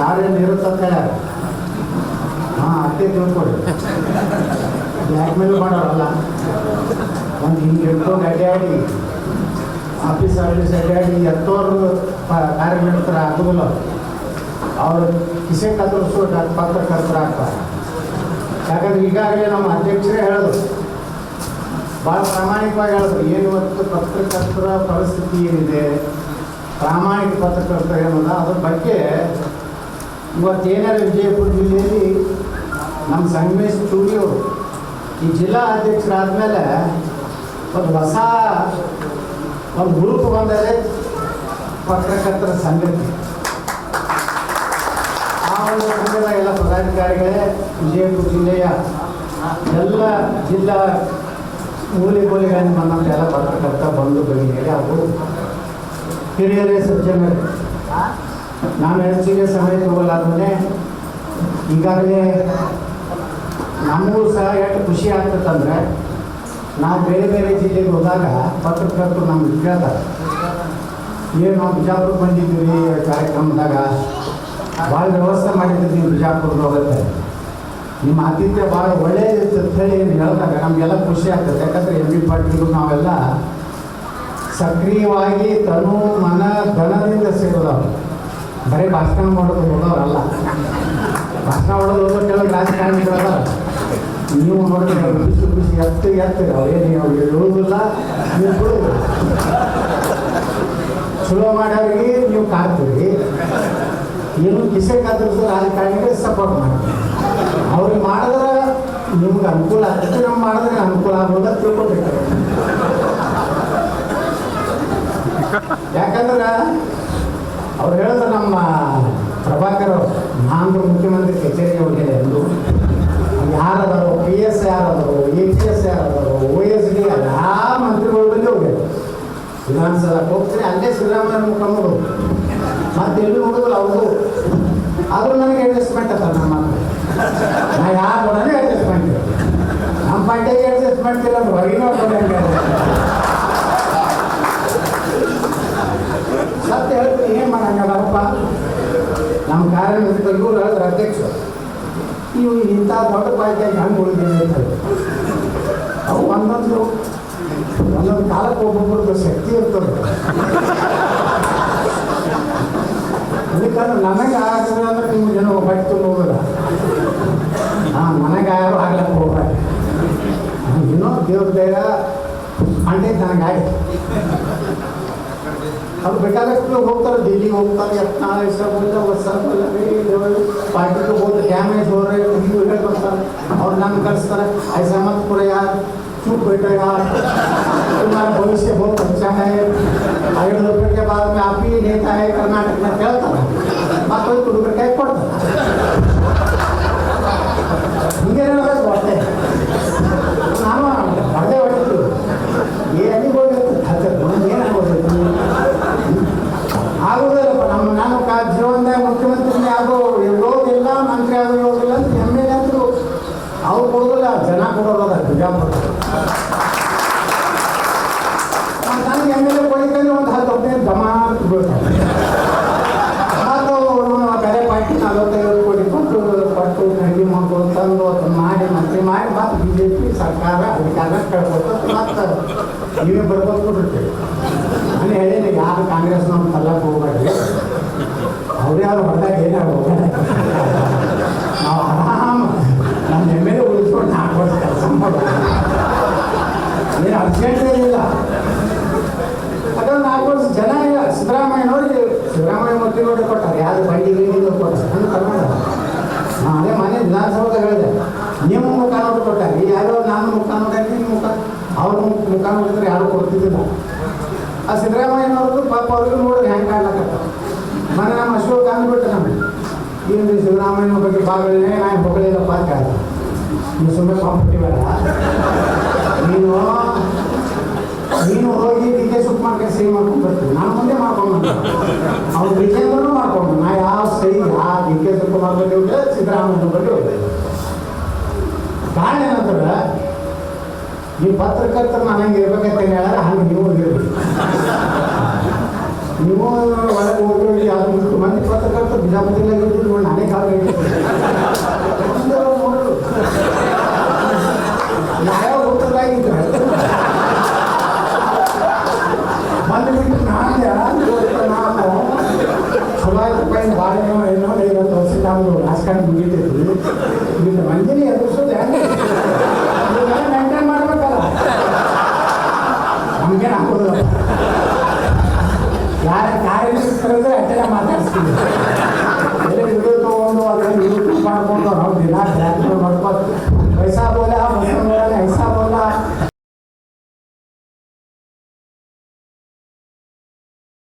ಕಾರ್ಯನಿರತ ಹಾಂ, ಅತ್ತೆ ತಿಳ್ಕೊಡಿ ಬ್ಲ್ಯಾಕ್ ಮೇಲ್ ಮಾಡೋರಲ್ಲ. ಒಂದು ಹಿಂಗೆ ಹಿಡ್ಕೊಂಡು ಅಡ್ಡಾಡಿ ಆಫೀಸ್ ಆಫೀಸ್ ಅಡ್ಡಾಡಿ ಎತ್ತೋರು ಕಾರ್ಯನಿರತರ ಆಗೋದಿಲ್ಲ. ಅವರು ಕಿಸೆ ಕತ್ತರಿಸೋ ಪತ್ರಕರ್ತರಾಗ್ತಾರೆ ಯಾಕಂದ್ರೆ ಈಗಾಗಲೇ ನಮ್ಮ ಅಧ್ಯಕ್ಷರೇ ಹೇಳೋದು ಭಾಳ ಪ್ರಾಮಾಣಿಕವಾಗಿ ಹೇಳಿದ್ರು ಏನು ಇವತ್ತು ಪತ್ರಕರ್ತರ ಪರಿಸ್ಥಿತಿ ಏನಿದೆ, ಪ್ರಾಮಾಣಿಕ ಪತ್ರಕರ್ತ ಏನದ, ಅದ್ರ ಬಗ್ಗೆ ಇವತ್ತೇನಾರ ವಿಜಯಪುರ ಜಿಲ್ಲೆಯಲ್ಲಿ ನಮ್ಮ ಸಂಗಮೇಶ್ ಸ್ಟುಡಿಯೋ, ಈ ಜಿಲ್ಲಾ ಅಧ್ಯಕ್ಷರಾದ್ಮೇಲೆ ಒಂದು ಹೊಸ ಒಂದು ಗ್ರೂಪ್ ಬಂದರೆ ಪತ್ರಕರ್ತರ ಸಂಘಕ್ಕೆ ಆ ಒಂದು ಸಂಘದ ಎಲ್ಲ ಪದಾಧಿಕಾರಿಗಳೇ, ವಿಜಯಪುರ ಜಿಲ್ಲೆಯ ಎಲ್ಲ ಜಿಲ್ಲಾ ಮೂಲೆ ಮೂಲೆಗಳನ್ನು ಬಂದಂಥ ಎಲ್ಲ ಪತ್ರಕರ್ತ ಬಂದು ಬಗೆಹರಿ ಅವರು ಹಿರಿಯರೇ ಸಜ್ಜನರೇ. ನಾನು ಹೆಚ್ಚಿಗೆ ಸಮಯ ತಗೊಳ್ಳಾದ್ರೆ ಈಗಾಗಲೇ ನಮಗೂ ಸಹ ಎಷ್ಟು ಖುಷಿ ಆಗ್ತದಂದ್ರೆ ನಾವು ಬೇರೆ ಬೇರೆ ಜಿಲ್ಲೆಗೆ ಹೋದಾಗ ಪತ್ರಕರ್ತರು ನಮ್ಗೆ ಕೇಳ್ತಾರೆ. ಏನು ನಾವು ಬಿಜಾಪುರ ಬಂದಿದ್ದೀವಿ ಕಾರ್ಯಕ್ರಮದಾಗ? ಭಾಳ ವ್ಯವಸ್ಥೆ ಮಾಡಿದ್ದೀವಿ ನೀವು ಬಿಜಾಪುರಕ್ಕೆ ಹೋಗುತ್ತೆ. ನಿಮ್ಮ ಆತಿಥ್ಯ ಭಾಳ ಒಳ್ಳೆಯದಿತ್ತು ಅಂತ ಹೇಳಿ ಏನು ಹೇಳಿದಾಗ ನಮಗೆಲ್ಲ ಖುಷಿ ಆಗ್ತದೆ. ಯಾಕಂದರೆ ಎಂ ಬಿ ಪಾಟೀಲ್ರು ನಾವೆಲ್ಲ ಸಕ್ರಿಯವಾಗಿ ತನು ಮನ ಧನದಿಂದ ಸೇರೋದವ್ರು ಬರೀ ಭಾಷಣ ಮಾಡೋದು ಹೋದವರಲ್ಲ ಭಾಷಣ ಮಾಡೋದು ಹೋಗೋ ಕೆಲವು ರಾಜಕಾರಣಿಗಳಲ್ಲ ನೀವು ನೋಡಿದ್ರೆ ಬಿಸಿ ಬಿಸಿ ಎತ್ತು ಎತ್ತಿರಿ ಅವ್ರೇನು ಅವ್ರಿಗೆ ಹೇಳುವುದಿಲ್ಲ ನೀವು ಬಿಡೋದು ಚಲೋ ಮಾಡೋರಿಗೆ ನೀವು ಕಾಡ್ತೀರಿ. ಏನು ಕಿಸೆ ಕತ್ತರಿಸೋ ರಾಜಕಾರಣಿಗೆ ಸಪೋರ್ಟ್ ಮಾಡಿ ಅವ್ರಿಗೆ ಮಾಡಿದ್ರೆ ನಿಮ್ಗೆ ಅನುಕೂಲ ಆಗ್ತದೆ ನಮ್ಗೆ ಮಾಡಿದ್ರೆ ಅನುಕೂಲ ಆಗೋದ ತಿಳ್ಕೊಬೇಕು. ಯಾಕಂದ್ರೆ ಅವ್ರು ಹೇಳಿದ್ರು ಅವರು ನಾನು ಮುಖ್ಯಮಂತ್ರಿ ಕಚೇರಿಗೆ ಹೋಗಿದ್ದೆ ಎಂದು ಯಾರದಾರೋ ಪಿ ಎಸ್ ಯಾರದಾರೋ ಎ ಪಿ ಎಸ್ ಯಾರದಾರೋ ಓ ಎಸ್ ಡಿ ಎಲ್ಲ ಮಂತ್ರಿಗಳು ಬಂದು ಹೋಗ್ಯಾರ ವಿಧಾನಸಭೆಗೆ ಹೋಗ್ತೀನಿ ಅಲ್ಲೇ ಶ್ರೀರಾಮಯ್ಯ ಮುಖಂಡರು ಮತ್ತೆ ಎಲ್ಲಿ ನೋಡಿದ್ರು ಅವ್ರದ್ದು ಆದರೂ ನನಗೆ ಅಡ್ಜಸ್ಟ್ಮೆಂಟ್ ಅತ್ತ ನಮ್ಮ ನಾ ಯಾರು ನಮ್ಮ ಕಾರ್ಯನಿರ್ವಹಿಸಿದ ಅದರ ಅಧ್ಯಕ್ಷರು, ನೀವು ಇಂಥ ದೊಡ್ಡ ಪಾರ್ಟಿಯಾಗಿ ಹೆಂಗೆ ಉಳಿದೀನಿ ಅಂತ ಹೇಳಿ ಅವು ಒಂದೊಂದು ಒಂದೊಂದು ಕಾಲಕ್ಕೆ ಒಬ್ಬೊಬ್ಬರದ್ದು ಶಕ್ತಿ ಇರ್ತದೆ. ಅದಕ್ಕಂದ್ರೆ ನನಗೆ ಆಗ್ತದೆ ಅಂದ್ರೆ ನಿಮ್ಮ ಜನ ಹೊಟ್ಟೆ ತುಂಬೋದಿಲ್ಲ ಹಾಂ ನನಗೆ ಆಗ್ಲಕ್ಕೆ ಹೋಗ್ಬೇಕು ಏನೋ ದೇವ್ರ हम बेटा बेकार होकर तो दिल्ली होकर अपना ऐसा बोलता वो सब पार्टी को बहुत डैमेज तो हो रहे नहीं हो रहे और नाम कर, सर, ऐसा मत करो यार, चुप बेटा यार। तुम्हारा भविष्य बहुत अच्छा है। आगे के बाद में आप ही नेता है, कर्नाटक में चलता है? बात कोई कुछ ಅವ್ರು ಕೊಡೋದಿಲ್ಲ ಜನ ಕೊಡೋದಲ್ಲ ಬಿಜಾಪುರ ನನಗೆ ಎಂ ಎಲ್ ಎ ಕೊಡಿದ್ರೆ ಒಂದು ಹತ್ತು ಹದಿನೈದು ದಮ ಅಂತ ಬೀಳ್ತಾರೆ ಕರೆ ಬೇರೆ ಪಾರ್ಟಿ ನಲವತ್ತೈದು ಕೋಟಿ ಕೊಟ್ಟು ಕೊಟ್ಟು ಖರೀದಿ ಮಾಡ್ಕೊಂಡು ತಂದು ಅದನ್ನು ಮಾಡಿ ಮಂತ್ರಿ ಮಾಡಿ, ಮತ್ತೆ ಬಿ ಜೆ ಪಿ ಸರ್ಕಾರ ಅಧಿಕಾರ ಕಳ್ಕೊಟ್ಟು ಮತ್ತೆ ನೀವೇ ಬರ್ಬೋದು ಕೊಟ್ಟಿರ್ತೀವಿ ನಾನು ಹೇಳೀನಿ ಯಾರು ಕಾಂಗ್ರೆಸ್ನವ್ರು ತಲ್ಲಕ್ಕೆ ಹೋಗ್ಬೇಡ್ರಿ ಅವ್ರು ಯಾರು ಹೊರದಾಗ ಏನಾರು ನಾವು ಆರಾಮ ನಮ್ಮ ಎಂ ಎಲ್ ಎ ಉಳಿಸ್ಕೊಂಡು ನಾಲ್ಕು ವರ್ಷ ಕೆಲಸ ಮಾಡೋದು ಏನು ಅರ್ಜೆಂಟ್ ಏನಿಲ್ಲ ಅದೊಂದು ನಾಲ್ಕು ವರ್ಷ ಜನ ಇಲ್ಲ ಸಿದ್ದರಾಮಯ್ಯ ನೋಡಿ ಮಂತ್ರಿ ಕೊಟ್ಟಾರೆ ಯಾರು ಬಂಡಿ ಕೊಟ್ಟು ನನ್ನ ಕರ್ನಾಟಕ. ಅದೇ ಮನೆ ವಿಧಾನಸೌಧ ಹೇಳಿದೆ ನಿಮ್ಮ ಮುಖ ನೋಡಿ ಕೊಟ್ಟಾರೆ ಯಾರೋ ನಾನು ಮುಖ ನಿಮ್ಮ ಮುಖ, ಅವ್ರ ಮುಖ ನೋಡಿದ್ರೆ ಯಾರು ಕೊಡ್ತಿದ್ದಿಲ್ಲ. ಆ ಸಿದ್ದರಾಮಯ್ಯನವ್ರದ್ದು ಪಾಪ ಅವ್ರಿಗೆ ನೋಡಿದ್ರೆ ಹೆಂಗೆ ಕಾಣ್ಲಕತ್ತ. ಮನೆ ನಮ್ಮ ಅಶೋಕ ಅಂದ್ಬಿಟ್ಟು ನಮಗೆ ಏನು ಸಿದ್ದರಾಮಯ್ಯನ ಬಗ್ಗೆ ಬಾಗಳೇ ನಾನು ಹೊಗಳಿಲ್ಲಪ್ಪ ಅಂತ ಹೇಳ್ದೆ ನೀವು ಸುಮ್ಮನೆ ಕಾಂಪಿಟಿವ್ ನೀನು ನೀನು ಹೋಗಿ ಡಿ ಸೇವ್ ಮಾಡ್ಕೊಂಡು ಬರ್ತೀನಿ. ನಾನು ಮುಂದೆ ಮಾಡ್ಕೊಂಡು ಅವ್ರು ವಿಜಯವನ್ನು ಮಾಡ್ಕೊಂಡು ನಾ ಯಾವ ಸೈ ಆ ಡಿ ಕೆ ಶಿವಕುಮಾರ್ ಬಗ್ಗೆ ಹೋಗಿದೆ ಸಿದ್ದರಾಮಯ್ಯ ಬಗ್ಗೆ ಕಾರಣ ಏನಂದ್ರೆ ಈ ಪತ್ರಕರ್ತರು ನಾನು ಹಂಗೆ ಇರ್ಬೇಕಂತ ಹೇಳಿದ್ರೆ, ಹಂಗೆ ನೀವು ಇರ್ಬೇಕು. ನೀವು ಒಳಗೆ ಹೋಗಿ ಯಾರು ಮಂದಿ ಪತ್ರಕರ್ತರು ಬಿಜಾಪುರದಲ್ಲಿ ರಾಜಕಾರಣ ಮುಗಿತೈತಿ. ಇದು ಮಂದಿನಿ ಎದುರಿಸೋದು ಮೇಂಟೈನ್ ಮಾಡ್ಬೇಕಲ್ಲ. ನಮ್ಗೇನು ಹಾಕೋದಿಲ್ಲ ಯಾರು ಕಾರ್ಯಕರ್ತರಂದ್ರೆ ಅಟ್ಟೆಲ್ಲ ಮಾತಾಡಿಸ್ತೀವಿ ಬೇರೆ ವಿಡಿಯೋ ತೊಗೊಂಡು ಯೂಟ್ಯೂಬ್ ಮಾಡ್ಕೊಂಡು ನಾವು ದಿನ ಟ್ರ್ಯಾಕ್ಟರ್ ಮಾಡ್ಕೊಂಡು ವಯಸ್ಸಾಗೋಲ್ಲ